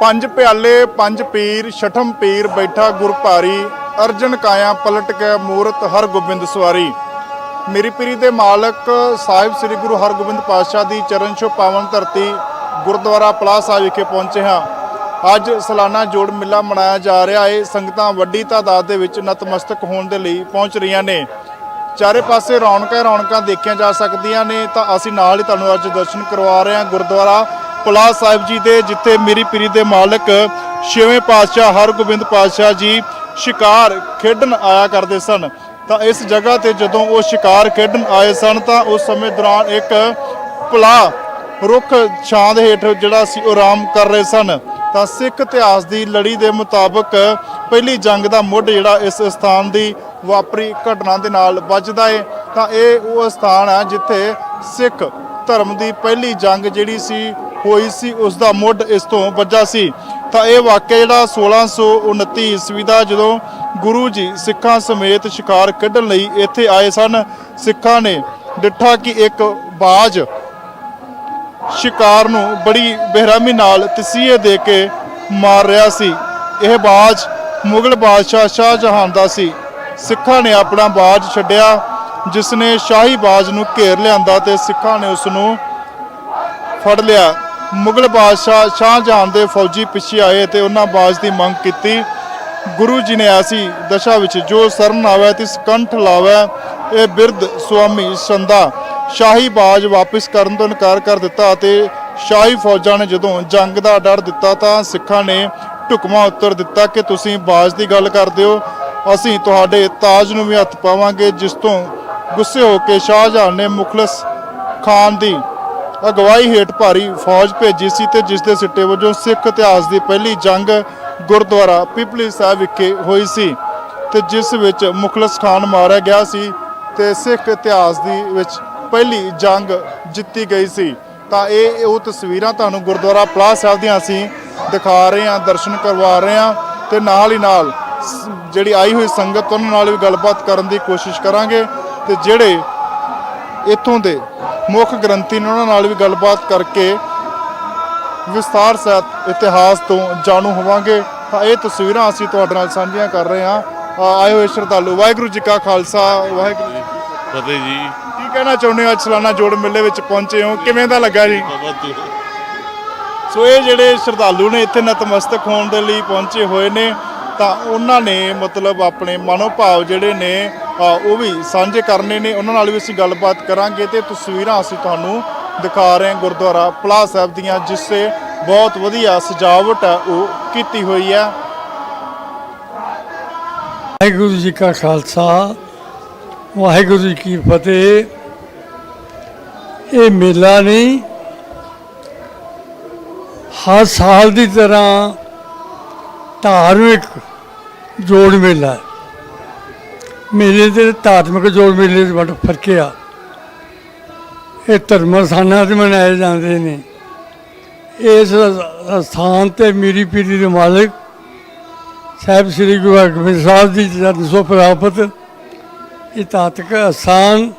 ਪੰਜ ਪਿਆਲੇ, ਪੰਜ ਪੀਰ, ਛਠਮ ਪੀਰ ਬੈਠਾ ਗੁਰ ਭਾਰੀ ਅਰਜਨ ਕਾਇਆ ਪਲਟ ਕੇ ਮੂਰਤ ਹਰ ਗੋਬਿੰਦ ਸਵਾਰੀ। ਮੇਰੀ ਪੀਰੀ ਦੇ ਮਾਲਕ ਸਾਹਿਬ ਸ੍ਰੀ ਗੁਰੂ ਹਰਗੋਬਿੰਦ ਪਾਤਸ਼ਾਹ ਦੀ ਚਰਨ ਛੋਹ ਪਾਵਨ ਧਰਤੀ ਗੁਰਦੁਆਰਾ ਪਲਾਸ ਸਾਹਿਬ ਵਿਖੇ ਪਹੁੰਚੇ ਹਾਂ। ਅੱਜ ਸਾਲਾਨਾ ਜੋੜ ਮੇਲਾ ਮਨਾਇਆ ਜਾ ਰਿਹਾ ਹੈ ਸੰਗਤਾਂ ਵੱਡੀ ਤਾਦਾਦ ਦੇ ਵਿੱਚ ਨਤਮਸਤਕ ਹੋਣ ਦੇ ਲਈ ਪਹੁੰਚ ਰਹੀਆਂ ਨੇ। ਚਾਰੇ ਪਾਸੇ ਰੌਣਕਾਂ ਰੌਣਕਾਂ ਦੇਖੀਆਂ ਜਾ ਸਕਦੀਆਂ ਨੇ, ਤਾਂ ਅਸੀਂ ਨਾਲ ਹੀ ਤੁਹਾਨੂੰ ਅੱਜ ਦਰਸ਼ਨ ਕਰਵਾ ਰਹੇ ਹਾਂ ਗੁਰਦੁਆਰਾ ਪਲਾਸ ਸਾਹਿਬ ਜੀ ਦੇ, ਜਿੱਥੇ ਮੇਰੀ ਪੀਰੀ ਦੇ ਮਾਲਕ ਛੇਵੇਂ ਪਾਤਸ਼ਾਹ ਹਰਗੋਬਿੰਦ ਪਾਤਸ਼ਾਹ ਜੀ ਸ਼ਿਕਾਰ ਖੇਡਣ ਆਇਆ ਕਰਦੇ ਸਨ। ਤਾਂ ਇਸ ਜਗ੍ਹਾ ਤੇ ਜਦੋਂ ਉਹ ਸ਼ਿਕਾਰ ਖੇਡਣ ਆਏ ਸਨ, ਤਾਂ ਉਸ ਸਮੇਂ ਦੌਰਾਨ ਇੱਕ ਪਲਾ ਰੁੱਖ ਛਾਂ ਦੇ ਹੇਠ ਜਿਹੜਾ ਸੀ ਉਹ ਆਰਾਮ ਕਰ ਰਹੇ ਸਨ। ਤਾਂ ਸਿੱਖ ਇਤਿਹਾਸ ਦੀ ਲੜੀ ਦੇ ਮੁਤਾਬਕ ਪਹਿਲੀ ਜੰਗ ਦਾ ਮੁੱਢ ਜਿਹੜਾ ਇਸ ਸਥਾਨ ਦੀ ਵਾਪਰੀ ਘਟਨਾ ਦੇ ਨਾਲ ਵੱਜਦਾ ਹੈ ਤਾਂ ਇਹ ਉਹ ਸਥਾਨ ਹੈ ਜਿੱਥੇ ਸਿੱਖ ਧਰਮ ਦੀ ਪਹਿਲੀ ਜੰਗ ਜਿਹੜੀ ਸੀ, ਹੋਈ ਸੀ ਉਸ ਦਾ ਮੁੱਢ ਇਸ ਤੋਂ ਵੱਜਾ ਸੀ। ਤਾਂ ਇਹ ਵਾਕਿਆ ਜਿਹੜਾ 1629 ਈਸਵੀ ਦਾ ਜਦੋਂ ਗੁਰੂ ਜੀ ਸਿੱਖਾਂ ਸਮੇਤ ਸ਼ਿਕਾਰ ਕੱਢਣ ਲਈ ਇੱਥੇ ਆਏ ਸਨ, ਸਿੱਖਾਂ ਨੇ ਡਿੱਠਾ ਕਿ ਇੱਕ ਬਾਜ ਸ਼ਿਕਾਰ ਨੂੰ ਬੜੀ ਬੇਰਹਿਮੀ ਨਾਲ ਤਸੀਹੇ ਦੇ ਕੇ ਮਾਰ ਰਿਹਾ ਸੀ। ਇਹ ਬਾਜ ਮੁਗਲ ਬਾਦਸ਼ਾਹ ਸ਼ਾਹਜਹਾਨ ਦਾ ਸੀ। ਸਿੱਖਾਂ ਨੇ ਆਪਣਾ ਬਾਜ ਛੱਡਿਆ ਜਿਸ ਨੇ ਸ਼ਾਹੀ ਬਾਜ ਨੂੰ ਘੇਰ ਲਿਆਂਦਾ ਤੇ ਸਿੱਖਾਂ ਨੇ ਉਸ ਨੂੰ ਫੜ ਲਿਆ। ਮੁਗਲ ਬਾਦਸ਼ਾਹ ਸ਼ਾਹਜਹਾਨ ਦੇ ਫੌਜੀ ਪਿੱਛੇ ਆਏ ਤੇ ਉਹਨਾਂ ਬਾਜ ਦੀ ਮੰਗ ਕੀਤੀ, ਗੁਰੂ ਜੀ ਨੇ ਐਸੀ ਦਸ਼ਾ ਵਿੱਚ ਜੋ ਸਰਨ ਆਵੇ ਤਿਸ ਕੰਠ ਲਾਵੇ, ਇਹ ਬਿਰਧ ਸੁਆਮੀ ਸੰਦਾ ਸ਼ਾਹੀ ਬਾਜ ਵਾਪਸ ਕਰਨ ਤੋਂ ਇਨਕਾਰ ਕਰ ਦਿੱਤਾ ਅਤੇ ਸ਼ਾਹੀ ਫੌਜਾਂ ਨੇ ਜਦੋਂ ਜੰਗ ਦਾ ਡਰ ਦਿੱਤਾ ਤਾਂ ਸਿੱਖਾਂ ਨੇ ਢੁਕਵਾਂ ਉੱਤਰ ਦਿੱਤਾ ਕਿ ਤੁਸੀਂ ਬਾਜ ਦੀ ਗੱਲ ਕਰਦੇ ਹੋ। ਅਸੀਂ ਤੁਹਾਡੇ ਤਾਜ ਨੂੰ ਵੀ ਹੱਥ ਪਾਵਾਂਗੇ, ਜਿਸ ਤੋਂ ਗੁੱਸੇ ਹੋ ਕੇ ਸ਼ਾਹਜਹਾਨ ਨੇ ਮੁਖਲਸ ਖਾਨ ਦੀ ਅਗਵਾਈ ਹੇਠ ਭਾਰੀ ਫੌਜ ਭੇਜੀ ਸੀ ਤੇ ਜਿਸ ਦੇ ਸਿੱਟੇ ਵਜੋਂ ਸਿੱਖ ਇਤਿਹਾਸ ਦੀ ਪਹਿਲੀ ਜੰਗ ਗੁਰਦੁਆਰਾ ਪਿਪਲੀ ਸਾਹਿਬ ਵਿਖੇ ਹੋਈ ਸੀ ਤੇ ਜਿਸ ਵਿੱਚ ਮੁਖਲਸ ਖਾਨ ਮਾਰਿਆ ਗਿਆ ਸੀ ਤੇ ਸਿੱਖ ਇਤਿਹਾਸ ਦੀ ਵਿੱਚ ਪਹਿਲੀ ਜੰਗ ਜਿੱਤੀ ਗਈ ਸੀ। ਤਾਂ ਇਹ, ਉਹ ਤਸਵੀਰਾਂ ਤੁਹਾਨੂੰ ਗੁਰਦੁਆਰਾ ਪਲਾਸ ਸਾਹਿਬ ਦੀਆਂ ਅਸੀਂ ਦਿਖਾ ਰਹੇ ਹਾਂ, ਦਰਸ਼ਨ ਕਰਵਾ ਰਹੇ ਹਾਂ ਤੇ ਨਾਲ ਹੀ ਨਾਲ ਜਿਹੜੀ ਆਈ ਹੋਈ ਸੰਗਤ ਉਹਨਾਂ ਨਾਲ ਵੀ ਗੱਲਬਾਤ ਕਰਨ ਦੀ ਕੋਸ਼ਿਸ਼ ਕਰਾਂਗੇ ਤੇ ਜਿਹੜੇ ਇੱਥੋਂ ਦੇ ਮੁੱਖ ਗ੍ਰੰਥੀ ਨੇ ਉਹਨਾਂ ਨਾਲ ਵੀ ਗੱਲਬਾਤ ਕਰਕੇ ਵਿਸਥਾਰ ਸਹਿਤ ਇਤਿਹਾਸ ਤੋਂ ਜਾਣੂ ਹੋਵਾਂਗੇ। ਤਾਂ ਇਹ ਤਸਵੀਰਾਂ ਅਸੀਂ ਤੁਹਾਡੇ ਨਾਲ ਸਾਂਝੀਆਂ ਕਰ ਰਹੇ ਹਾਂ। ਆਏ ਹੋਏ ਸ਼ਰਧਾਲੂ ਵਾਹਿਗੁਰੂ ਜੀ ਕਾ ਖਾਲਸਾ ਵਾਹਿਗੁਰੂ ਜੀ ਫਤਿਹ। ਜੀ। ਕੀ ਕਹਿਣਾ ਚਾਹੁੰਦੇ ਹੋ ਅੱਜ ਸਾਲਾਨਾ ਜੋੜ ਮੇਲੇ ਵਿੱਚ ਪਹੁੰਚੇ ਹੋ? ਕਿਵੇਂ ਦਾ ਲੱਗਾ ਜੀ। ਸੋ ਇਹ ਜਿਹੜੇ ਸ਼ਰਧਾਲੂ ਨੇ ਇੱਥੇ ਨਤਮਸਤਕ ਹੋਣ ਦੇ ਲਈ ਪਹੁੰਚੇ ਹੋਏ ਨੇ ਤਾਂ ਉਹਨਾਂ ਨੇ ਮਤਲਬ ਆਪਣੇ ਮਨੋਭਾਵ ਜਿਹੜੇ ਨੇ ਉਹ ਵੀ ਸਾਂਝੇ ਕਰਨੇ ਨੇ। ਉਹਨਾਂ ਨਾਲ ਵੀ ਅਸੀਂ ਗੱਲਬਾਤ ਕਰਾਂਗੇ ਤੇ ਤਸਵੀਰਾਂ ਅਸੀਂ ਤੁਹਾਨੂੰ ਦਿਖਾ ਰਹੇ ਹਾਂ ਗੁਰਦੁਆਰਾ ਪਲਾ ਸਾਹਿਬ ਦੀਆਂ, ਜਿਸ ਤੇ ਬਹੁਤ ਵਧੀਆ ਸਜਾਵਟ ਹੈ, ਉਹ ਕੀਤੀ ਹੋਈ ਹੈ। ਵਾਹਿਗੁਰੂ ਜੀ ਕਾ ਖਾਲਸਾ, ਵਾਹਿਗੁਰੂ ਜੀ ਕੀ ਫਤਿਹ। ਇਹ ਮੇਲਾ ਨਹੀਂ, ਹਰ ਸਾਲ ਦੀ ਤਰ੍ਹਾਂ ਧਾਰਮਿਕ ਜੋੜ ਮੇਲਾ ਹੈ। ਮੇਲੇ ਤੇ ਧਾਰਮਿਕ ਜੋੜ ਮੇਲੇ ਦੇ ਬੜਾ ਫ਼ਰਕ ਆ। ਇਹ ਧਰਮ ਸਥਾਨਾਂ ਤੇ ਮਨਾਏ ਜਾਂਦੇ ਨੇ। ਇਸ ਸਥਾਨ ਤੇ ਮੀਰੀ ਪੀਰੀ ਦੇ ਮਾਲਕ ਸਾਹਿਬ ਸ੍ਰੀ ਗੁਰੂ ਹਰਗੋਬਿੰਦ ਸਾਹਿਬ ਜੀ ਚਰਨ ਸੋ ਪ੍ਰਾਪਤ ਇਤਾਤਕ ਅਸਾਨ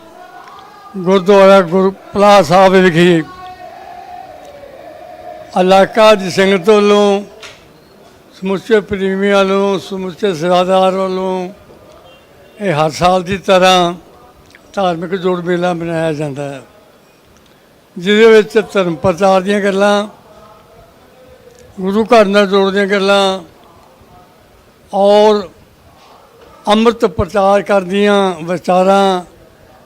ਗੁਰਦੁਆਰਾ ਗੁਰਪਲਾ ਸਾਹਿਬ ਵਿਖੇ। ਇਲਾਕਾ ਦੀ ਸੰਗਤ ਵੱਲੋਂ ਸਮੁੱਚੇ ਪ੍ਰੇਮੀਆਂ ਵੱਲੋਂ ਸਮੁੱਚੇ ਸੇਵਾਦਾਰ ਵੱਲੋਂ ਇਹ ਹਰ ਸਾਲ ਦੀ ਤਰ੍ਹਾਂ ਧਾਰਮਿਕ ਜੋੜ ਮੇਲਾ ਮਨਾਇਆ ਜਾਂਦਾ ਹੈ, ਜਿਹਦੇ ਵਿੱਚ ਧਰਮ ਪ੍ਰਚਾਰ ਦੀਆਂ ਗੱਲਾਂ, ਗੁਰੂ ਘਰ ਨਾਲ ਜੋੜਦੀਆਂ ਗੱਲਾਂ ਔਰ ਅੰਮ੍ਰਿਤ ਪ੍ਰਚਾਰ ਕਰਦੀਆਂ ਵਿਚਾਰਾਂ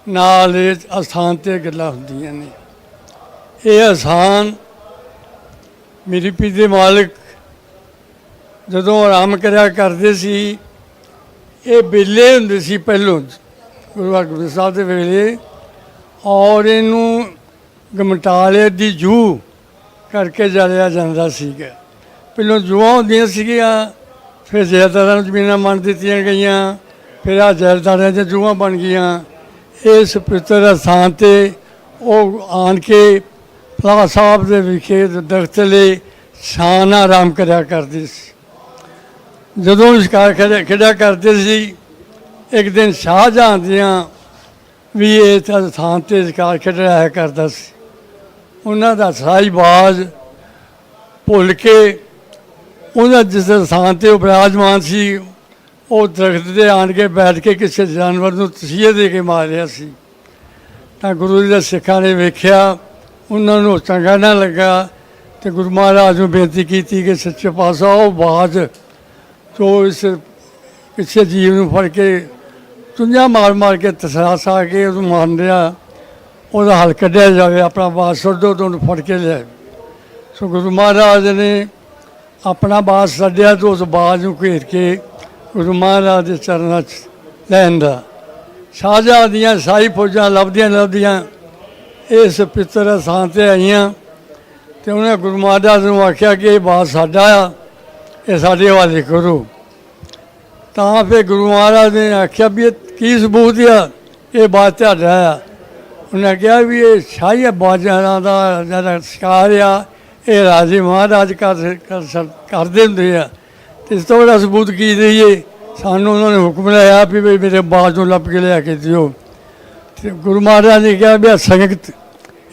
ਨਾਲ ਇਸ ਅਸਥਾਨ ਤੇ ਗੱਲਾਂ ਹੁੰਦੀਆਂ ਨੇ। ਇਹ ਅਸਥਾਨ ਮੇਰੀ ਪੀ ਦੇ ਮਾਲਕ ਜਦੋਂ ਆਰਾਮ ਕਰਿਆ ਕਰਦੇ ਸੀ, ਇਹ ਬੇਲੇ ਹੁੰਦੇ ਸੀ ਪਹਿਲੋਂ ਗੁਰੂ ਹਰਗੋਬਿੰਦ ਸਾਹਿਬ ਦੇ ਵੇਲੇ। ਔਰ ਇਹਨੂੰ ਗਮਟਾਲੇ ਦੀ ਜੂ ਕਰਕੇ ਜਾਲਿਆ ਜਾਂਦਾ ਸੀਗਾ। ਪਹਿਲੋਂ ਜੂਆਂ ਹੁੰਦੀਆਂ ਸੀਗੀਆਂ, ਫਿਰ ਜ਼ੈਲਦਾਰਾਂ ਨੂੰ ਜ਼ਮੀਨਾਂ ਮੰਨ ਦਿੱਤੀਆਂ ਗਈਆਂ, ਫਿਰ ਆ ਜ਼ੈਲਦਾਰਾਂ ਦੀਆਂ ਜੂਆਂ ਬਣ ਗਈਆਂ। ਇਸ ਪਵਿੱਤਰ ਸਥਾਨ ਤੇ ਉਹ ਆਣ ਕੇ ਫਲਾ ਸਾਹਿਬ ਦੇ ਵਿਖੇ ਦਰਖਤਲੇ ਸ਼ਾਨ ਆਰਾਮ ਕਰਿਆ ਕਰਦੇ ਸੀ। ਜਦੋਂ ਸ਼ਿਕਾਰ ਖੇਡਿਆ ਖੇਡਿਆ ਕਰਦੇ ਸੀ, ਇੱਕ ਦਿਨ ਸ਼ਾਹਜਹਾਂ ਦੀਆਂ ਵੀ ਇਹ ਤਾਂ ਥਾਂ ਤੇ ਸ਼ਿਕਾਰ ਖੇਡ ਰਿਹਾ ਕਰਦਾ ਸੀ। ਉਹਨਾਂ ਦਾ ਸਾਈ ਬਾਜ਼ ਭੁੱਲ ਕੇ ਉਹਨਾਂ ਜਿਸ ਥਾਂ ਤੇ ਉਹ ਬਿਰਾਜਮਾਨ ਸੀ, ਉਹ ਦਰਖਤ ਦੇ ਆਣ ਕੇ ਬੈਠ ਕੇ ਕਿਸੇ ਜਾਨਵਰ ਨੂੰ ਤਸੀਹੇ ਦੇ ਕੇ ਮਾਰ ਰਿਹਾ ਸੀ। ਤਾਂ ਗੁਰੂ ਜੀ ਦੇ ਸਿੱਖਾਂ ਨੇ ਵੇਖਿਆ, ਉਹਨਾਂ ਨੂੰ ਚੰਗਾ ਨਾ ਲੱਗਾ ਤੇ ਗੁਰੂ ਮਹਾਰਾਜ ਨੂੰ ਬੇਨਤੀ ਕੀਤੀ ਕਿ ਸੱਚੇ ਪਾਤਸ਼ਾਹ, ਉਹ ਬਾਜ਼ ਜੋ ਇਸ ਕਿਸੇ ਜੀਵ ਨੂੰ ਫੜ ਕੇ ਚੁੰਝਾਂ ਮਾਰ ਮਾਰ ਕੇ ਤਸਾਸ ਆ ਕੇ ਉਹਨੂੰ ਮਾਰਨ ਰਿਹਾ ਉਹਦਾ ਹੱਲ ਕੱਢਿਆ ਜਾਵੇ, ਆਪਣਾ ਬਾਸ ਛੱਡੋ ਤੋਂ ਉਹਨੂੰ ਫੜ ਕੇ ਲਿਆ ਸੋ ਗੁਰੂ ਮਹਾਰਾਜ ਨੇ ਆਪਣਾ ਬਾਸ ਛੱਡਿਆ ਤੇ ਉਸ ਬਾਜ਼ ਨੂੰ ਘੇਰ ਕੇ ਗੁਰੂ ਮਹਾਰਾਜ ਦੇ ਚਰਨਾਂ 'ਚ ਲੈਂਦਾ ਸ਼ਾਹਜਹਾਂ ਦੀਆਂ, ਸਾਈ ਫੌਜਾਂ ਲੱਭਦੀਆਂ ਲੱਭਦੀਆਂ ਇਸ ਪਿੱਤਰ ਥਾਂ ਤੇ ਆਈਆਂ ਤੇ ਉਹਨੇ ਗੁਰੂ ਮਹਾਰਾਜ ਨੂੰ ਆਖਿਆ ਕਿ ਇਹ ਬਾਸ ਸਾਡਾ ਆ ਇਹ ਸਾਡੇ ਹਵਾਲੇ ਕਰੋ। ਤਾਂ ਫਿਰ ਗੁਰੂ ਮਹਾਰਾਜ ਨੇ ਆਖਿਆ ਵੀ ਇਹ ਕੀ ਸਬੂਤ ਆ? ਇਹ ਬਾਤ ਤੁਹਾਡਾ ਆ। ਉਹਨੇ ਕਿਹਾ ਵੀ ਇਹ ਸ਼ਾਹੀ ਬਾਜ਼ਾਰਾਂ ਦਾ ਜਿਹੜਾ ਸ਼ਿਕਾਰ ਆ, ਇਹ ਰਾਜੇ ਮਹਾਰਾਜ ਕਰਦੇ ਹੁੰਦੇ ਆ। ਤੇ ਇਸ ਤੋਂ ਵੱਡਾ ਸਬੂਤ ਕੀ ਦਈਏ? ਸਾਨੂੰ ਉਹਨਾਂ ਨੇ ਹੁਕਮ ਲਾਇਆ ਵੀ ਮੇਰੇ ਬਾਜ ਨੂੰ ਲੱਭ ਕੇ ਲਿਆ ਕੇ ਦਿਓ। ਤੇ ਗੁਰੂ ਮਹਾਰਾਜ ਨੇ ਕਿਹਾ ਵੀ ਆਹ ਸੰਗਤ,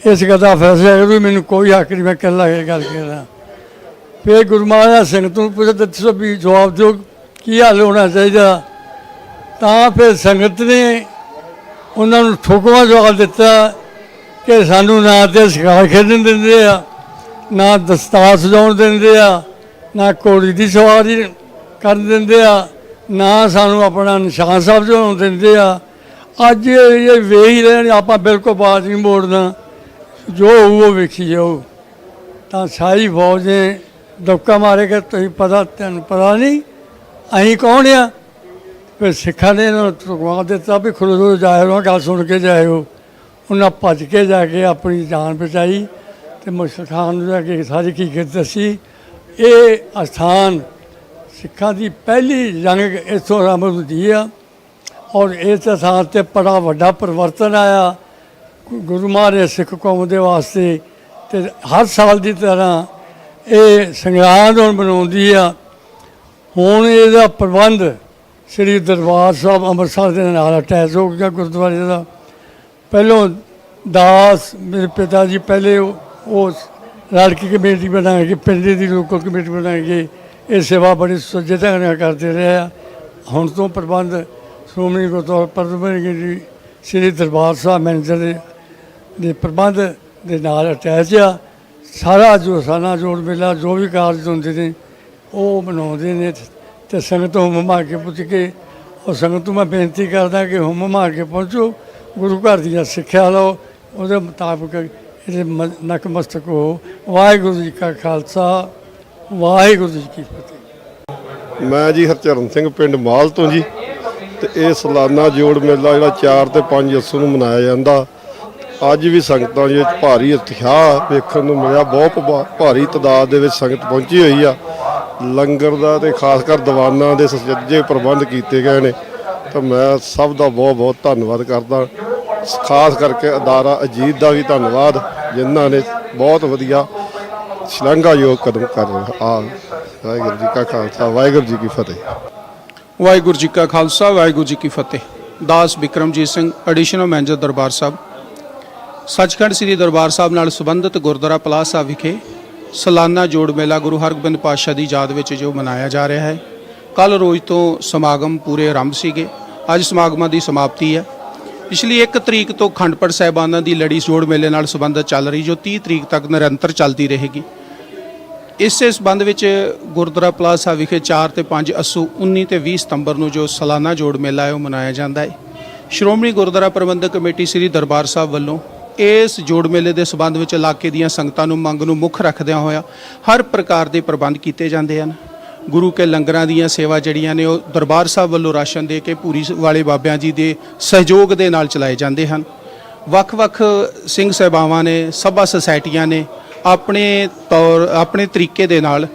ਇਸ ਗੱਲ ਦਾ ਫੈਸਲਾ ਕਰੂ, ਮੈਨੂੰ ਕੋਈ ਹੱਕ ਨਹੀਂ, ਮੈਂ ਇਕੱਲਾ ਇਹ ਗੱਲ ਕਰਦਾ ਫਿਰ ਗੁਰੂ ਮਹਾਰਾਜ ਸੰਗਤ ਨੂੰ ਪੁੱਛਿਆ, ਦੱਸੋ ਵੀ ਜਵਾਬ ਦਿਓ, ਕੀ ਹੱਲ ਹੋਣਾ ਚਾਹੀਦਾ? ਤਾਂ ਫਿਰ ਸੰਗਤ ਨੇ ਉਹਨਾਂ ਨੂੰ ਠੋਕਵਾ ਜਵਾਬ ਦਿੱਤਾ ਕਿ ਸਾਨੂੰ ਨਾ ਤੇ ਸ਼ਿਕਾਰ ਖੇਡਣ ਦਿੰਦੇ ਆ, ਨਾ ਦਸਤਾਰ ਸਜਾਉਣ ਦਿੰਦੇ ਆ, ਨਾ ਘੋੜੀ ਦੀ ਸਵਾਰੀ ਕਰਨ ਦਿੰਦੇ ਆ, ਨਾ ਸਾਨੂੰ ਆਪਣਾ ਨਿਸ਼ਾਨ ਸਾਹਿਬ ਜਵਾਉਣ ਦਿੰਦੇ ਆ। ਅੱਜ ਇਹ ਵੇਖ ਹੀ ਰਹੇ ਨੇ, ਆਪਾਂ ਬਿਲਕੁਲ ਬਾਤ ਨਹੀਂ ਮੋੜਨਾ। ਜੋ ਹੋਊ ਉਹ ਵੇਖੀ ਜਾਓ ਤਾਂ ਸਾਰੀ ਫੌਜ ਨੇ ਦਬਕਾ ਮਾਰੇ ਕਿ ਤੁਸੀਂ ਪਤਾ, ਤੈਨੂੰ ਪਤਾ ਨਹੀਂ। ਅਸੀਂ ਕੌਣ ਆ? ਫਿਰ ਸਿੱਖਾਂ ਨੇ ਇਹਨਾਂ ਨੂੰ ਟੁਕਵਾ ਦਿੱਤਾ ਵੀ ਖੁਦ ਜਾਇਓ ਗੱਲ ਸੁਣ ਕੇ ਜਾਇਓ। ਉਹਨਾਂ ਭੱਜ ਕੇ ਜਾ ਕੇ ਆਪਣੀ ਜਾਨ ਬਚਾਈ ਤੇ ਮੁਸ਼ਕ ਖਾਨ ਨੂੰ ਜਾ ਕੇ ਸਾਰੀ ਹਕੀਕਤ ਦੱਸੀ। ਇਹ ਅਸਥਾਨ ਸਿੱਖਾਂ ਦੀ ਪਹਿਲੀ ਜੰਗ ਇੱਥੋਂ ਆਰੰਭ ਹੁੰਦੀ ਆ। ਔਰ ਇਸ ਅਸਥਾਨ ਤੇ ਬੜਾ ਵੱਡਾ ਪਰਿਵਰਤਨ ਆਇਆ। ਗੁਰੂ ਮਹਾਰਾਜ ਸਿੱਖ ਕੌਮ ਦੇ ਵਾਸਤੇ ਤੇ ਹਰ ਸਾਲ ਦੀ ਤਰ੍ਹਾਂ ਇਹ ਸੰਗਰਾਂਦ ਹੁਣ ਬਣਾਉਂਦੀ ਆ। ਹੁਣ ਇਹਦਾ ਪ੍ਰਬੰਧ ਸ੍ਰੀ ਦਰਬਾਰ ਸਾਹਿਬ ਅੰਮ੍ਰਿਤਸਰ ਦੇ ਨਾਲ ਅਟੈਚ ਹੋ ਗਿਆ ਗੁਰਦੁਆਰੇ ਦਾ। ਪਹਿਲੋਂ ਦਾਸ ਮੇਰੇ ਪਿਤਾ ਜੀ ਪਹਿਲੇ ਉਹ ਉਹ ਲੜਕੀ ਕਮੇਟੀ ਬਣਾ ਕੇ ਪਿੰਡ ਦੀ ਲੋਕਲ ਕਮੇਟੀ ਬਣਾ ਕੇ ਇਹ ਸੇਵਾ ਬੜੀ ਸੁਚੱਜੇ ਢੰਗ ਨਾਲ ਕਰਦੇ ਰਹੇ ਆ। ਹੁਣ ਤੋਂ ਪ੍ਰਬੰਧ ਸ਼੍ਰੋਮਣੀ ਗੁਰਦੁਆਰਾ ਪ੍ਰਬੰਧਕ ਜੀ। ਸ੍ਰੀ ਦਰਬਾਰ ਸਾਹਿਬ ਮੈਨੇਜਰ ਦੇ ਪ੍ਰਬੰਧ ਦੇ ਨਾਲ ਅਟੈਚ ਆ। ਸਾਰਾ ਜੋ ਸਾਨਾ ਜੋੜ ਮੇਲਾ ਜੋ ਵੀ ਕਾਰਜ ਹੁੰਦੇ ਨੇ, ਉਹ ਮਨਾਉਂਦੇ ਨੇ ਤੇ ਸੰਗਤ ਹੁਮ ਮਾ ਕੇ ਪੁੱਜ ਕੇ, ਉਹ ਸੰਗਤ ਨੂੰ ਮੈਂ ਬੇਨਤੀ ਕਰਦਾ ਕਿ ਹੁਮ ਮਾ ਕੇ ਪਹੁੰਚੋ, ਗੁਰੂ ਘਰ ਦੀਆਂ ਸਿੱਖਿਆ ਲਓ, ਉਹਦੇ ਮੁਤਾਬਕ ਇਹਦੇ ਨਕਮਸਤਕ ਹੋ। ਵਾਹਿਗੁਰੂ ਜੀ ਕਾ ਖਾਲਸਾ, ਵਾਹਿਗੁਰੂ ਜੀ ਕੀ ਫਤਿਹ। ਮੈਂ ਜੀ ਹਰਚਰਨ ਸਿੰਘ ਪਿੰਡ ਮਾਲ ਤੋਂ ਜੀ, ਤੇ ਇਹ ਸਾਲਾਨਾ ਜੋੜ ਮੇਲਾ ਜਿਹੜਾ 4 ਤੇ 5 ਅਸੂ ਨੂੰ ਮਨਾਇਆ ਜਾਂਦਾ। ਅੱਜ ਵੀ ਸੰਗਤਾਂ ਦੇ ਵਿੱਚ ਭਾਰੀ ਇਤਿਹਾਸ ਵੇਖਣ ਨੂੰ ਮਿਲਿਆ। ਬਹੁਤ ਭਾਰੀ ਤਾਦਾਦ ਦੇ ਵਿੱਚ ਸੰਗਤ ਪਹੁੰਚੀ ਹੋਈ ਆ। ਲੰਗਰ ਦਾ ਤੇ ਖਾਸ ਕਰ ਦੀਵਾਨਾਂ ਦੇ ਸਜੱਜੇ ਪ੍ਰਬੰਧ ਕੀਤੇ ਗਏ ਨੇ। ਤਾਂ ਮੈਂ ਸਭ ਦਾ ਬਹੁਤ ਬਹੁਤ ਧੰਨਵਾਦ ਕਰਦਾ। ਖਾਸ ਕਰਕੇ ਅਦਾਰਾ ਅਜੀਤ ਦਾ ਵੀ ਧੰਨਵਾਦ, ਜਿਨ੍ਹਾਂ ਨੇ ਬਹੁਤ ਵਧੀਆ ਸ਼ਲਾਘਾਯੋਗ ਕਦਮ ਕਰ ਰਿਹਾ ਆ। ਵਾਹਿਗੁਰੂ ਜੀ ਕਾ ਖਾਲਸਾ, ਵਾਹਿਗੁਰੂ ਜੀ ਕੀ ਫਤਿਹ। ਵਾਹਿਗੁਰੂ ਜੀ ਕਾ ਖਾਲਸਾ, ਵਾਹਿਗੁਰੂ ਜੀ ਕੀ ਫਤਿਹ। ਦਾਸ ਬਿਕਰਮਜੀਤ ਸਿੰਘ ਐਡੀਸ਼ਨਲ ਮੈਨੇਜਰ ਦਰਬਾਰ ਸਾਹਿਬ। ਸੱਚਖੰਡ ਸ੍ਰੀ ਦਰਬਾਰ ਸਾਹਿਬ ਨਾਲ ਸੰਬੰਧਿਤ ਗੁਰਦੁਆਰਾ ਪਲਾਸ ਸਾਹਿਬ ਵਿਖੇ ਸਾਲਾਨਾ ਜੋੜ ਮੇਲਾ ਗੁਰੂ ਹਰਗੋਬਿੰਦ ਪਾਤਸ਼ਾਹ ਦੀ ਯਾਦ ਵਿੱਚ ਜੋ ਮਨਾਇਆ ਜਾ ਰਿਹਾ ਹੈ। ਕੱਲ ਰੋਜ਼ ਤੋਂ ਸਮਾਗਮ ਪੂਰੇ ਆਰੰਭ ਸੀਗੇ। ਅੱਜ ਸਮਾਗਮਾਂ ਦੀ ਸਮਾਪਤੀ ਹੈ। ਪਿਛਲੀ 1 ਤਰੀਕ ਤੋਂ ਖੰਡਪੜ ਸਾਹਿਬਾਨਾਂ ਦੀ ਲੜੀ ਜੋੜ ਮੇਲੇ ਨਾਲ ਸੰਬੰਧਿਤ ਚੱਲ ਰਹੀ, ਜੋ 30 ਤਰੀਕ ਤੱਕ ਨਿਰੰਤਰ ਚੱਲਦੀ ਰਹੇਗੀ। ਇਸੇ ਸੰਬੰਧ ਵਿੱਚ ਗੁਰਦੁਆਰਾ ਪਲਾਸ ਸਾਹਿਬ ਵਿਖੇ 4 ਤੇ 5 ਅਸੂ 19 ਤੇ 20 ਸਤੰਬਰ ਨੂੰ ਜੋ ਸਾਲਾਨਾ ਜੋੜ ਮੇਲਾ ਹੈ, ਉਹ ਮਨਾਇਆ ਜਾਂਦਾ ਹੈ। ਸ਼੍ਰੋਮਣੀ ਗੁਰਦੁਆਰਾ ਪ੍ਰਬੰਧਕ ਕਮੇਟੀ ਸ੍ਰੀ ਦਰਬਾਰ ਸਾਹਿਬ ਵੱਲੋਂ ਇਸ ਜੋੜ ਮੇਲੇ ਦੇ ਸੰਬੰਧ ਵਿੱਚ ਇਲਾਕੇ ਦੀਆਂ ਸੰਗਤਾਂ ਨੂੰ ਮੰਗ ਨੂੰ ਮੁੱਖ ਰੱਖਦਿਆਂ ਹੋਇਆ ਹਰ ਪ੍ਰਕਾਰ ਦੇ ਪ੍ਰਬੰਧ ਕੀਤੇ ਜਾਂਦੇ ਹਨ। ਗੁਰੂ ਕੇ ਲੰਗਰਾਂ ਦੀਆਂ ਸੇਵਾ ਜਿਹੜੀਆਂ ਨੇ ਉਹ ਦਰਬਾਰ ਸਾਹਿਬ ਵੱਲੋਂ ਰਾਸ਼ਨ ਦੇ ਕੇ ਪੂਰੀ ਵਾਲੇ ਬਾਬਿਆਂ ਜੀ ਦੇ ਸਹਿਯੋਗ ਦੇ ਨਾਲ ਚਲਾਏ ਜਾਂਦੇ ਹਨ। ਵੱਖ-ਵੱਖ ਸਿੰਘ ਸਹਿਬਾਵਾਂ ਨੇ, ਸਭਾ ਸੁਸਾਇਟੀਆਂ ਨੇ ਆਪਣੇ ਤੌਰ, ਆਪਣੇ ਤਰੀਕੇ ਦੇ ਨਾਲ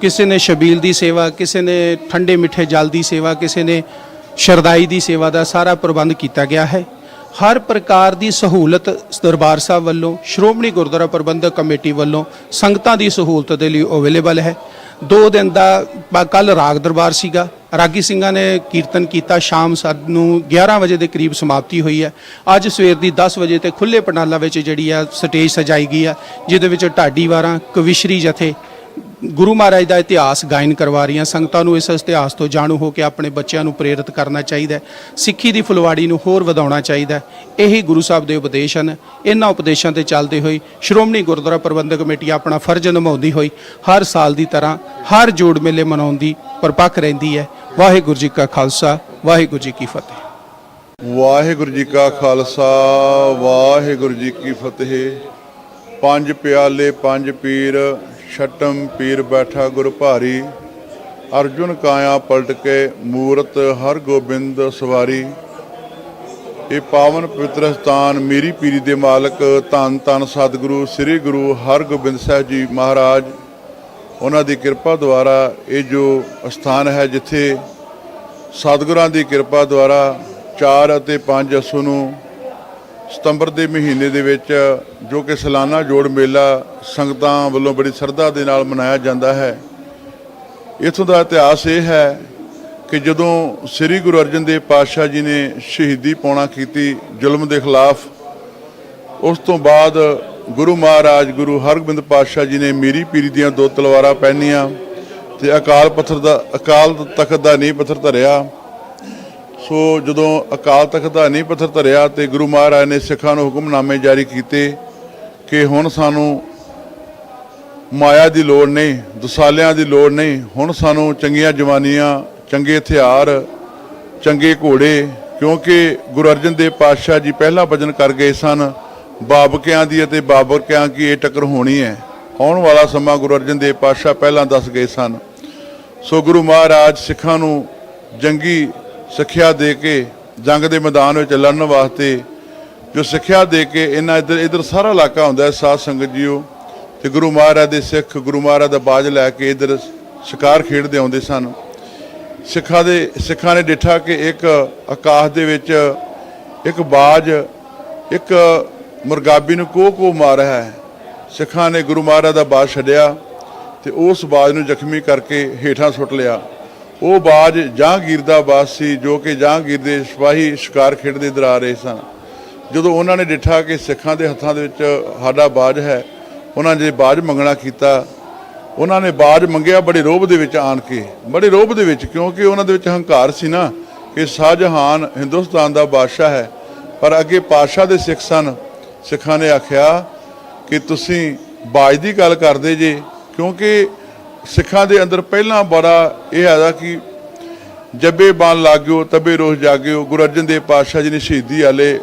ਕਿਸੇ ਨੇ ਸ਼ਬੀਲ ਦੀ ਸੇਵਾ, ਕਿਸੇ ਨੇ ਠੰਡੇ ਮਿੱਠੇ ਜਲ ਦੀ ਸੇਵਾ, ਕਿਸੇ ਨੇ ਸ਼ਰਦਾਈ ਦੀ ਸੇਵਾ ਦਾ ਸਾਰਾ ਪ੍ਰਬੰਧ ਕੀਤਾ ਗਿਆ ਹੈ। ਹਰ ਪ੍ਰਕਾਰ ਦੀ ਸਹੂਲਤ ਦਰਬਾਰ ਸਾਹਿਬ ਵੱਲੋਂ, ਸ਼੍ਰੋਮਣੀ ਗੁਰਦੁਆਰਾ ਪ੍ਰਬੰਧਕ ਕਮੇਟੀ ਵੱਲੋਂ ਸੰਗਤਾਂ ਦੀ ਸਹੂਲਤ ਦੇ ਲਈ ਅਵੇਲੇਬਲ ਹੈ। ਦੋ ਦਿਨ ਦਾ ਕੱਲ ਰਾਗ ਦਰਬਾਰ ਸੀਗਾ। ਰਾਗੀ ਸਿੰਘਾਂ ਨੇ ਕੀਰਤਨ ਕੀਤਾ। ਸ਼ਾਮ ਸਾਨੂੰ 11 ਵਜੇ ਦੇ ਕਰੀਬ ਸਮਾਪਤੀ ਹੋਈ ਹੈ। ਅੱਜ ਸਵੇਰ ਦੀ 10 ਵਜੇ ਤੇ ਖੁੱਲੇ ਪੰਡਾਲਾਂ ਵਿੱਚ ਜਿਹੜੀ ਆ ਸਟੇਜ ਸਜਾਈ ਗਈ ਆ, ਜਿਹਦੇ ਵਿੱਚ ਢਾਡੀ ਵਾਰਾਂ, ਕਵਿਸ਼ਰੀ ਜਥੇ ਗੁਰੂ ਮਹਾਰਾਜ ਦਾ ਇਤਿਹਾਸ ਗਾਇਨ ਕਰਵਾ ਰਹੀਆਂ ਸੰਗਤਾਂ ਨੂੰ ਇਸ ਇਤਿਹਾਸ ਤੋਂ ਜਾਣੂ ਹੋ ਕੇ ਆਪਣੇ ਬੱਚਿਆਂ ਨੂੰ ਪ੍ਰੇਰਿਤ ਕਰਨਾ ਚਾਹੀਦਾ ਹੈ। ਸਿੱਖੀ ਦੀ ਫੁਲਵਾੜੀ ਨੂੰ ਹੋਰ ਵਧਾਉਣਾ ਚਾਹੀਦਾ ਹੈ। ਇਹੀ ਗੁਰੂ ਸਾਹਿਬ ਦੇ ਉਪਦੇਸ਼ ਹਨ। ਇਹਨਾਂ ਉਪਦੇਸ਼ਾਂ ਤੇ ਚੱਲਦੇ ਹੋਏ ਸ਼੍ਰੋਮਣੀ ਗੁਰਦੁਆਰਾ ਪ੍ਰਬੰਧਕ ਕਮੇਟੀ ਆਪਣਾ ਫਰਜ਼ ਨਿਭਾਉਂਦੀ ਹੋਈ ਹਰ ਸਾਲ ਦੀ ਤਰ੍ਹਾਂ ਹਰ ਜੋੜ ਮੇਲੇ ਮਨਾਉਣ ਦੀ ਪਰਪੱਕ ਰਹਿੰਦੀ ਹੈ। ਵਾਹਿਗੁਰੂ ਜੀ ਕਾ ਖਾਲਸਾ, ਵਾਹਿਗੁਰੂ ਜੀ ਕੀ ਫਤਿਹ। ਵਾਹਿਗੁਰੂ ਜੀ ਕਾ ਖਾਲਸਾ, ਵਾਹਿਗੁਰੂ ਜੀ ਕੀ ਫਤਿਹ। ਪੰਜ ਪਿਆਲੇ, ਪੰਜ ਪੀਰ ਛਟਮ ਪੀਰ ਬੈਠਾ ਗੁਰ ਭਾਰੀ। ਅਰਜੁਨ ਕਾਇਆ ਪਲਟ ਕੇ ਮੂਰਤ ਹਰ ਗੋਬਿੰਦ ਸਵਾਰੀ। ਇਹ ਪਾਵਨ ਪਵਿੱਤਰ ਸਥਾਨ ਮੇਰੀ ਪੀਰੀ ਦੇ ਮਾਲਕ ਧੰਨ ਧੰਨ ਸਤਿਗੁਰੂ ਸ੍ਰੀ ਗੁਰੂ ਹਰਗੋਬਿੰਦ ਸਾਹਿਬ ਜੀ ਮਹਾਰਾਜ। ਉਹਨਾਂ ਦੀ ਕਿਰਪਾ ਦੁਆਰਾ ਇਹ ਜੋ ਸਥਾਨ ਹੈ ਜਿੱਥੇ ਸਤਿਗੁਰਾਂ ਦੀ ਕਿਰਪਾ ਦੁਆਰਾ 4 ਅਤੇ 5 ਅਸੂ ਨੂੰ ਸਤੰਬਰ ਦੇ ਮਹੀਨੇ ਦੇ ਵਿੱਚ ਜੋ ਕਿ ਸਾਲਾਨਾ ਜੋੜ ਮੇਲਾ ਸੰਗਤਾਂ ਵੱਲੋਂ ਬੜੀ ਸ਼ਰਧਾ ਦੇ ਨਾਲ ਮਨਾਇਆ ਜਾਂਦਾ ਹੈ। ਇਥੋਂ ਦਾ ਇਤਿਹਾਸ ਇਹ ਹੈ ਕਿ ਜਦੋਂ ਸ੍ਰੀ ਗੁਰੂ ਅਰਜਨ ਦੇਵ ਪਾਤਸ਼ਾਹ ਜੀ ਨੇ ਸ਼ਹੀਦੀ ਪਾਉਣਾ ਕੀਤੀ ਜ਼ੁਲਮ ਦੇ ਖਿਲਾਫ, ਉਸ ਤੋਂ ਬਾਅਦ ਗੁਰੂ ਮਹਾਰਾਜ, ਗੁਰੂ ਹਰਗੋਬਿੰਦ ਪਾਤਸ਼ਾਹ ਜੀ ਨੇ ਮੀਰੀ ਪੀਰੀ ਦੀਆਂ ਦੋ ਤਲਵਾਰਾਂ ਪਹਿਨੀਆਂ ਤੇ ਅਕਾਲ ਪੱਥਰ ਦਾ, ਅਕਾਲ ਤਖਤ ਦਾ ਨੀਂਹ ਪੱਥਰ ਧਰਿਆ। ਸੋ ਜਦੋਂ ਅਕਾਲ ਤਖਤ ਦਾ ਨੀਂਹ ਪੱਥਰ ਧਰਿਆ ਤੇ ਗੁਰੂ ਮਹਾਰਾਜ ਨੇ ਸਿੱਖਾਂ ਨੂੰ ਹੁਕਮਨਾਮੇ ਜਾਰੀ ਕੀਤੇ ਕਿ ਹੁਣ ਸਾਨੂੰ ਮਾਇਆ ਦੀ ਲੋੜ ਨਹੀਂ, ਦੁਸਾਲਿਆਂ ਦੀ ਲੋੜ ਨਹੀਂ, ਹੁਣ ਸਾਨੂੰ ਚੰਗੀਆਂ ਜਵਾਨੀਆਂ, ਚੰਗੇ ਹਥਿਆਰ, ਚੰਗੇ ਘੋੜੇ, ਕਿਉਂਕਿ ਗੁਰੂ ਅਰਜਨ ਦੇਵ ਪਾਤਸ਼ਾਹ ਜੀ ਪਹਿਲਾਂ ਭਜਨ ਕਰ ਗਏ ਸਨ, ਬਾਬਕਿਆਂ ਦੀ ਅਤੇ ਬਾਬਰਕਿਆਂ ਕੀ ਇਹ ਟੱਕਰ ਹੋਣੀ ਹੈ। ਆਉਣ ਵਾਲਾ ਸਮਾਂ ਗੁਰੂ ਅਰਜਨ ਦੇਵ ਪਾਤਸ਼ਾਹ ਪਹਿਲਾਂ ਦੱਸ ਗਏ ਸਨ। ਸੋ ਗੁਰੂ ਮਹਾਰਾਜ ਸਿੱਖਾਂ ਨੂੰ ਜੰਗੀ ਸਿੱਖਿਆ ਦੇ ਕੇ ਜੰਗ ਦੇ ਮੈਦਾਨ ਵਿੱਚ ਲੜਨ ਵਾਸਤੇ ਜੋ ਸਿੱਖਿਆ ਦੇ ਕੇ ਇਹਨਾਂ ਇੱਧਰ ਇੱਧਰ ਸਾਰਾ ਇਲਾਕਾ ਹੁੰਦਾ ਹੈ, ਸਾਧ ਸੰਗਤ ਜੀਓ ਤੇ ਗੁਰੂ ਮਹਾਰਾਜ ਦੇ ਸਿੱਖ, ਗੁਰੂ ਮਹਾਰਾਜ ਦਾ ਬਾਜ ਲੈ ਕੇ ਇੱਧਰ ਸ਼ਿਕਾਰ ਖੇਡਦੇ ਆਉਂਦੇ ਸਨ। ਸਿੱਖਾਂ ਦੇ ਸਿੱਖਾਂ ਨੇ ਡਿਠਾ ਕਿ ਇੱਕ ਆਕਾਸ਼ ਦੇ ਵਿੱਚ ਇੱਕ ਬਾਜ, ਇੱਕ ਮੁਰਗਾਬੀ ਨੂੰ ਕੋ ਕੋ ਮਾਰ ਰਿਹਾ ਹੈ। ਸਿੱਖਾਂ ਨੇ ਗੁਰੂ ਮਹਾਰਾਜ ਦਾ ਬਾਜ ਛੱਡਿਆ ਤੇ ਉਸ ਬਾਜ ਨੂੰ ਜ਼ਖਮੀ ਕਰਕੇ ਹੇਠਾਂ ਸੁੱਟ ਲਿਆ। ਉਹ ਬਾਜ ਜਹਾਂਗੀਰ ਦਾ ਬਾਜ ਸੀ ਜੋ ਕਿ ਜਹਾਂਗੀਰ ਦੇ ਸਿਪਾਹੀ ਸ਼ਿਕਾਰ ਖੇਡਦੇ ਇਧਰ ਆ ਰਹੇ ਸਨ। ਜਦੋਂ ਉਹਨਾਂ ਨੇ ਡਿਠਾ ਕਿ ਸਿੱਖਾਂ ਦੇ ਹੱਥਾਂ ਦੇ ਵਿੱਚ ਸਾਡਾ ਬਾਜ ਹੈ, ਉਹਨਾਂ ਜੇ ਬਾਜ ਮੰਗਣਾ ਕੀਤਾ। ਉਹਨਾਂ ਨੇ ਬਾਜ ਮੰਗਿਆ ਬੜੇ ਰੋਬ ਦੇ ਵਿੱਚ ਆਣ ਕੇ। ਬੜੇ ਰੋਬ ਦੇ ਵਿੱਚ ਕਿਉਂਕਿ ਉਹਨਾਂ ਦੇ ਵਿੱਚ ਹੰਕਾਰ ਸੀ ਨਾ ਕਿ ਸ਼ਾਹਜਹਾਨ ਹਿੰਦੁਸਤਾਨ ਦਾ ਬਾਦਸ਼ਾਹ ਹੈ। ਪਰ ਅੱਗੇ ਪਾਤਸ਼ਾਹ ਦੇ ਸਿੱਖ ਸਨ। ਸਿੱਖਾਂ ਨੇ ਆਖਿਆ ਕਿ ਤੁਸੀਂ ਬਾਜ ਦੀ ਗੱਲ ਕਰਦੇ ਜੇ, ਕਿਉਂਕਿ ਸਿੱਖਾਂ ਦੇ ਅੰਦਰ ਪਹਿਲਾਂ ਬੜਾ ਇਹ ਆਦਾ ਕਿ ਜੱਬੇ ਬਾਣ ਲਾਗਿਓ ਤਬੇ ਰੋਹ ਜਾਗਿਓ, ਗੁਰੂ ਅਰਜਨ ਦੇਵ ਪਾਤਸ਼ਾਹ ਜੀ ਨੇ ਸ਼ਹੀਦੀ ਆਲੇ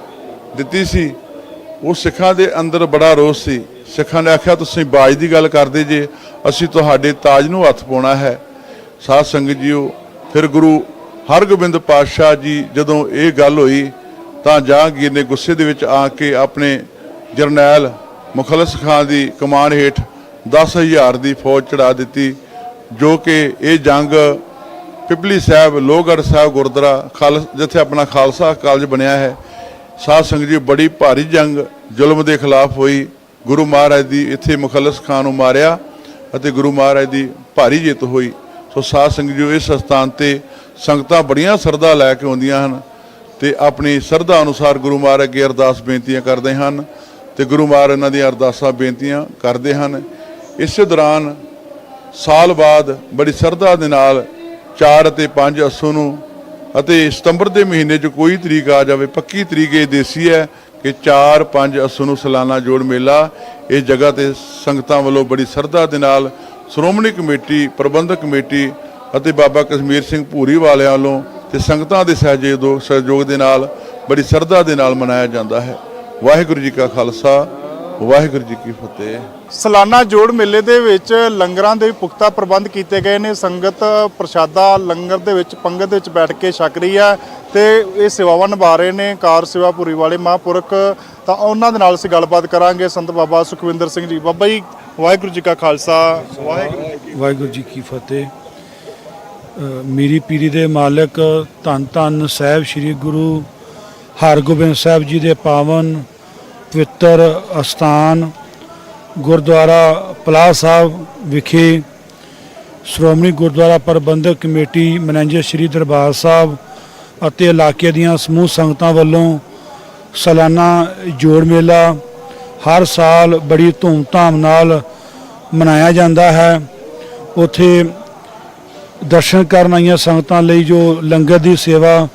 ਦਿੱਤੀ ਸੀ। ਉਹ ਸਿੱਖਾਂ ਦੇ ਅੰਦਰ ਬੜਾ ਰੋਸ ਸੀ। ਸਿੱਖਾਂ ਨੇ ਆਖਿਆ, ਤੁਸੀਂ ਬਾਜ ਦੀ ਗੱਲ ਕਰਦੇ ਜੇ, ਅਸੀਂ ਤੁਹਾਡੇ ਤਾਜ ਨੂੰ ਹੱਥ ਪਾਉਣਾ ਹੈ। ਸਾਧ ਸੰਗਤ ਜੀਓ, ਫਿਰ ਗੁਰੂ ਹਰਗੋਬਿੰਦ ਪਾਤਸ਼ਾਹ ਜੀ ਜਦੋਂ ਇਹ ਗੱਲ ਹੋਈ, ਤਾਂ ਜਹਾਂਗੀਰ ਨੇ ਗੁੱਸੇ ਦੇ ਵਿੱਚ ਆ ਕੇ ਆਪਣੇ ਜਰਨੈਲ ਮੁਖਲਸ ਖਾਨ ਦੀ ਕਮਾਨ ਹੇਠ 10000 ਦੀ ਫੌਜ ਚੜਾ ਦਿੱਤੀ, ਜੋ ਕਿ ਇਹ ਜੰਗ ਪਿਪਲੀ ਸਾਹਿਬ, ਲੋਹਗੜ੍ਹ ਸਾਹਿਬ, ਗੁਰਦੁਆਰਾ ਖਾਲਸ ਜਿੱਥੇ ਆਪਣਾ ਖਾਲਸਾ ਕਾਲਜ ਬਣਿਆ ਹੈ। ਸਾਧ ਸੰਗਤ ਜੀ, ਬੜੀ ਭਾਰੀ ਜੰਗ, ਜ਼ੁਲਮ ਦੇ ਖਿਲਾਫ ਹੋਈ। ਗੁਰੂ ਮਹਾਰਾਜ ਦੀ ਇੱਥੇ ਮੁਖਲਸ ਖਾਨ ਨੂੰ ਮਾਰਿਆ ਅਤੇ ਗੁਰੂ ਮਹਾਰਾਜ ਦੀ ਭਾਰੀ ਜਿੱਤ ਹੋਈ। ਸੋ ਸਾਧ ਸੰਗਤ ਜੀ, ਇਸ ਸਥਾਨ ਤੇ ਸੰਗਤਾਂ ਬੜੀਆਂ ਸਰਦਾ ਲੈ ਕੇ ਆਉਂਦੀਆਂ ਹਨ ਤੇ ਆਪਣੀ ਸਰਦਾ ਅਨੁਸਾਰ ਗੁਰੂ ਮਹਾਰਾਜ ਅੱਗੇ ਅਰਦਾਸ ਬੇਨਤੀਆਂ ਕਰਦੇ ਹਨ ਤੇ ਗੁਰੂ ਮਹਾਰਾਜ ਇਹਨਾਂ ਦੀਆਂ ਅਰਦਾਸਾਂ ਬੇਨਤੀਆਂ ਕਰਦੇ ਹਨ। ਇਸੇ ਦੌਰਾਨ ਸਾਲ ਬਾਅਦ ਬੜੀ ਸਰਦਾ ਦੇ ਨਾਲ 4 ਅਤੇ 5 ਅਸੂ ਨੂੰ ਅਤੇ ਸਤੰਬਰ ਦੇ ਮਹੀਨੇ 'ਚ ਕੋਈ ਤਰੀਕ ਆ ਜਾਵੇ, ਪੱਕੀ ਤਰੀਕ ਇਹ ਦੇਸੀ ਹੈ ਕਿ 4-5 ਅਸੂ ਨੂੰ ਸਾਲਾਨਾ ਜੋੜ ਮੇਲਾ ਇਸ ਜਗ੍ਹਾ ਤੇ ਸੰਗਤਾਂ ਵੱਲੋਂ ਬੜੀ ਸਰਧਾ ਦੇ ਨਾਲ ਸ਼੍ਰੋਮਣੀ ਕਮੇਟੀ, ਪ੍ਰਬੰਧਕ ਕਮੇਟੀ ਅਤੇ ਬਾਬਾ ਕਸ਼ਮੀਰ ਸਿੰਘ ਭੂਰੀ ਵਾਲਿਆਂ ਵੱਲੋਂ ਤੇ ਸੰਗਤਾਂ ਦੇ ਸਹਿਯੋਗ ਸਹਿਯੋਗ ਦੇ ਨਾਲ ਬੜੀ ਸਰਧਾ ਦੇ ਨਾਲ ਮਨਾਇਆ ਜਾਂਦਾ ਹੈ। ਵਾਹਿਗੁਰੂ ਜੀ ਕਾ ਖਾਲਸਾ ਵਾਹਿਗੁਰੂ ਜੀ ਕੀ ਫਤਿਹ। ਸਾਲਾਨਾ ਜੋੜ ਮੇਲੇ ਦੇ ਵਿੱਚ ਲੰਗਰਾਂ ਦੇ ਪੁਖਤਾ ਪ੍ਰਬੰਧ ਕੀਤੇ ਗਏ ਨੇ। ਸੰਗਤ ਪ੍ਰਸ਼ਾਦਾ ਲੰਗਰ ਦੇ ਵਿੱਚ ਪੰਗਤ ਦੇ ਵਿੱਚ ਬੈਠ ਕੇ ਛਕ ਰਹੀ ਹੈ ਤੇ ਇਹ ਸੇਵਾਵਾਂ ਨਿਭਾ ਰਹੇ ਨੇ। ਕਾਰ ਸੇਵਾ ਪੂਰੀ ਵਾਲੇ ਮਹਾਂਪੁਰਖ ਤਾਂ ਉਹਨਾਂ ਦੇ ਨਾਲ ਅਸੀਂ ਗੱਲਬਾਤ ਕਰਾਂਗੇ। ਸੰਤ ਬਾਬਾ ਸੁਖਵਿੰਦਰ ਸਿੰਘ ਜੀ। ਬਾਬਾ ਜੀ ਵਾਹਿਗੁਰੂ ਜੀ ਕਾ ਖਾਲਸਾ। ਵਾਹਿਗੁਰੂ ਜੀ ਕੀ ਵਾਹਿਗੁਰੂ ਜੀ ਕੀ ਫਤਿਹ ਮੇਰੀ ਪੀਰੀ ਦੇ ਮਾਲਕ ਧੰਨ ਧੰਨ ਸਾਹਿਬ ਸ੍ਰੀ ਗੁਰੂ ਹਰਗੋਬਿੰਦ ਸਾਹਿਬ ਜੀ ਦੇ ਪਾਵਨ ਪਵਿੱਤਰ ਅਸਥਾਨ ਗੁਰਦੁਆਰਾ ਪਲਾਹ ਸਾਹਿਬ ਵਿਖੇ ਸ਼੍ਰੋਮਣੀ ਗੁਰਦੁਆਰਾ ਪ੍ਰਬੰਧਕ ਕਮੇਟੀ ਮੈਨੇਜਰ ਸ੍ਰੀ ਦਰਬਾਰ ਸਾਹਿਬ ਅਤੇ ਇਲਾਕੇ ਦੀਆਂ ਸਮੂਹ ਸੰਗਤਾਂ ਵੱਲੋਂ ਸਾਲਾਨਾ ਜੋੜ ਮੇਲਾ ਹਰ ਸਾਲ ਬੜੀ ਧੂਮਧਾਮ ਨਾਲ ਮਨਾਇਆ ਜਾਂਦਾ ਹੈ। ਉਥੇ ਦਰਸ਼ਨ ਕਰਨ ਆਈਆਂ ਸੰਗਤਾਂ ਲਈ ਜੋ ਲੰਗਰ ਦੀ ਸੇਵਾ,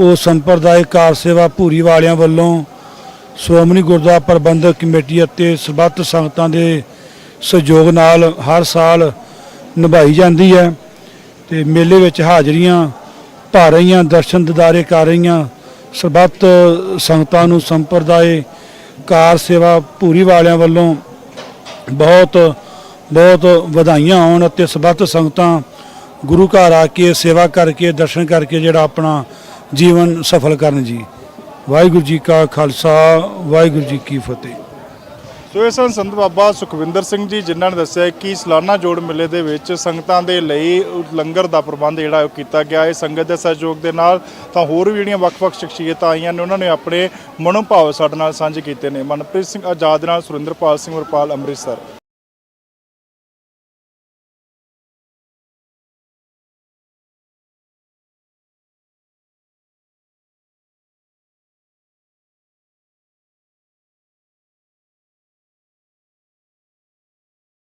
ਉਹ ਸੰਪਰਦਾਇਕ ਕਾਰ ਸੇਵਾ ਭੂਰੀ ਵਾਲਿਆਂ ਵੱਲੋਂ ਸ਼੍ਰੋਮਣੀ ਗੁਰਦੁਆਰਾ ਪ੍ਰਬੰਧਕ ਕਮੇਟੀ ਅਤੇ ਸਰਬੱਤ ਸੰਗਤਾਂ ਦੇ ਸਹਿਯੋਗ ਨਾਲ ਹਰ ਸਾਲ ਨਿਭਾਈ ਜਾਂਦੀ ਹੈ ਤੇ ਮੇਲੇ ਵਿੱਚ ਹਾਜ਼ਰੀਆਂ ਭਰ ਰਹੀਆਂ, ਦਰਸ਼ਨ ਦਿਦਾਰੇ ਕਰ ਰਹੀਆਂ। ਸਰਬੱਤ ਸੰਗਤਾਂ ਨੂੰ ਸੰਪਰਦਾਇ ਕਾਰ ਸੇਵਾ ਭੂਰੀ ਵਾਲਿਆਂ ਵੱਲੋਂ ਬਹੁਤ ਬਹੁਤ ਵਧਾਈਆਂ ਹੋਣ ਅਤੇ ਸਰਬੱਤ ਸੰਗਤਾਂ ਗੁਰੂ ਘਰ ਆ ਕੇ ਸੇਵਾ ਕਰਕੇ, ਦਰਸ਼ਨ ਕਰਕੇ ਜਿਹੜਾ ਆਪਣਾ ਜੀਵਨ ਸਫਲ ਕਰਨ ਜੀ। ਵਾਹਿਗੁਰੂ ਜੀ ਕਾ ਖਾਲਸਾ, ਵਾਹਿਗੁਰੂ ਜੀ ਕੀ ਫਤਿਹ। ਸੋ ਇਹ ਸਨ ਸੰਤ ਬਾਬਾ ਸੁਖਵਿੰਦਰ ਸਿੰਘ ਜੀ, ਜਿਨ੍ਹਾਂ ਨੇ ਦੱਸਿਆ ਕਿ ਸਲਾਨਾ ਜੋੜ ਮੇਲੇ ਦੇ ਵਿੱਚ ਸੰਗਤਾਂ ਦੇ ਲਈ ਲੰਗਰ ਦਾ ਪ੍ਰਬੰਧ ਜਿਹੜਾ ਉਹ ਕੀਤਾ ਗਿਆ। ਹੈ ਸੰਗਤ ਦੇ ਸਹਿਯੋਗ ਦੇ ਨਾਲ ਤਾਂ ਹੋਰ ਵੀ ਜਿਹੜੀਆਂ ਵੱਖ-ਵੱਖ ਸ਼ਖਸੀਅਤਾਂ ਆਈਆਂ ਨੇ, ਉਹਨਾਂ ਨੇ ਆਪਣੇ ਮਨੋਭਾਵ ਸਾਡੇ ਨਾਲ ਸਾਂਝੇ ਕੀਤੇ ਨੇ। ਮਨਪ੍ਰੀਤ ਸਿੰਘ ਆਜ਼ਾਦ ਨਾਲ ਸੁਰਿੰਦਰਪਾਲ ਸਿੰਘ ਵਰਪਾਲ ਅੰਮ੍ਰਿਤਸਰ।